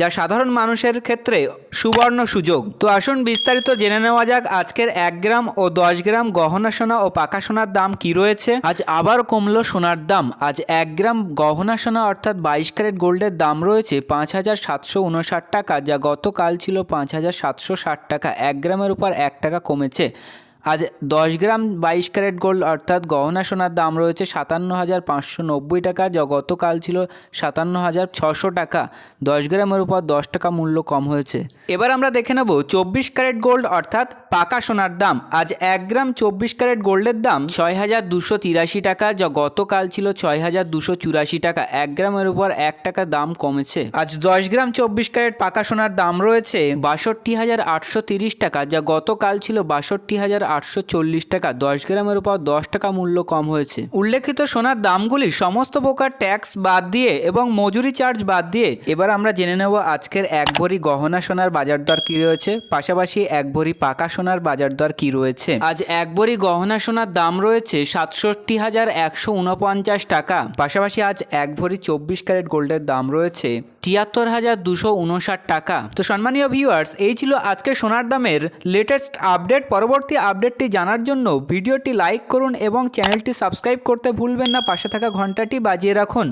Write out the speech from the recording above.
যা সাধারণ মানুষের ক্ষেত্রে সুবর্ণ সুযোগ। তো আসুন বিস্তারিত জেনে নেওয়া যাক আজকের এক গ্রাম ও দশ গ্রাম গহনা সোনা ও পাকা সোনার দাম কি রয়েছে। আজ আবার কমলো সোনার দাম। আজ এক গ্রাম গহনা সোনা অর্থাৎ বাইশ ক্যারেট গোল্ডের দাম রয়েছে পাঁচ হাজার সাতশো উনষাট টাকা, যা গতকাল ছিল পাঁচ হাজার সাতশো ষাট টাকা। এক গ্রামের উপর এক টাকা কমেছে। আজ দশ গ্রাম বাইশ ক্যারেট গোল্ড অর্থাৎ গহনা সোনার দাম রয়েছে সাতান্ন হাজার পাঁচশো নব্বই টাকা, যা গতকাল ছিল সাতান্ন হাজার ছশো টাকা। দশ গ্রামের উপর দশ টাকা মূল্য কম হয়েছে। এবার আমরা দেখে নেব চব্বিশ ক্যারেট গোল্ড অর্থাৎ পাকা সোনার দাম। আজ এক গ্রাম চব্বিশ ক্যারেট গোল্ডের দাম ছয় হাজার দুশো তিরাশি টাকা, যা গতকাল ছিল ছয় হাজার দুশো চুরাশি টাকা। এক গ্রামের উপর এক টাকা দাম কমেছে। আজ দশ গ্রাম চব্বিশ ক্যারেট পাকা সোনার দাম রয়েছে বাষট্টি হাজার আটশো তিরিশ টাকা, যা গতকাল ছিল বাষট্টি হাজার আটশো চল্লিশ টাকা, দশ গ্রামের উপর দশ টাকা মূল্য কম হয়েছে। উল্লেখিত সোনার দামগুলি সমস্ত প্রকার ট্যাক্স বাদ দিয়ে এবং মজুরি চার্জ বাদ দিয়ে। এবার আমরা জেনে নেব আজকের এক ভরি গহনা সোনার বাজার দর কি রয়েছে। পাশাপাশি এক ভরি পাকা সোনার বাজার দর কি রয়েছে। আজ এক ভরি গহনা সোনার দাম রয়েছে সাতষট্টি হাজার একশো উনপঞ্চাশ টাকা। পাশাপাশি আজ এক ভরি চব্বিশ ক্যারেট গোল্ডের দাম রয়েছে তিয়াত্তর হাজার দুশো উনষাট টাকা। তো সম্মানীয় ভিউয়ার্স এই ছিল আজকে সোনার দামের লেটেস্ট আপডেট পরবর্তী আপডেটটি জানার জন্য ভিডিওটি লাইক করুন এবং চ্যানেলটি সাবস্ক্রাইব করতে ভুলবেন না। পাশে থাকা ঘন্টাটি বাজিয়ে রাখুন।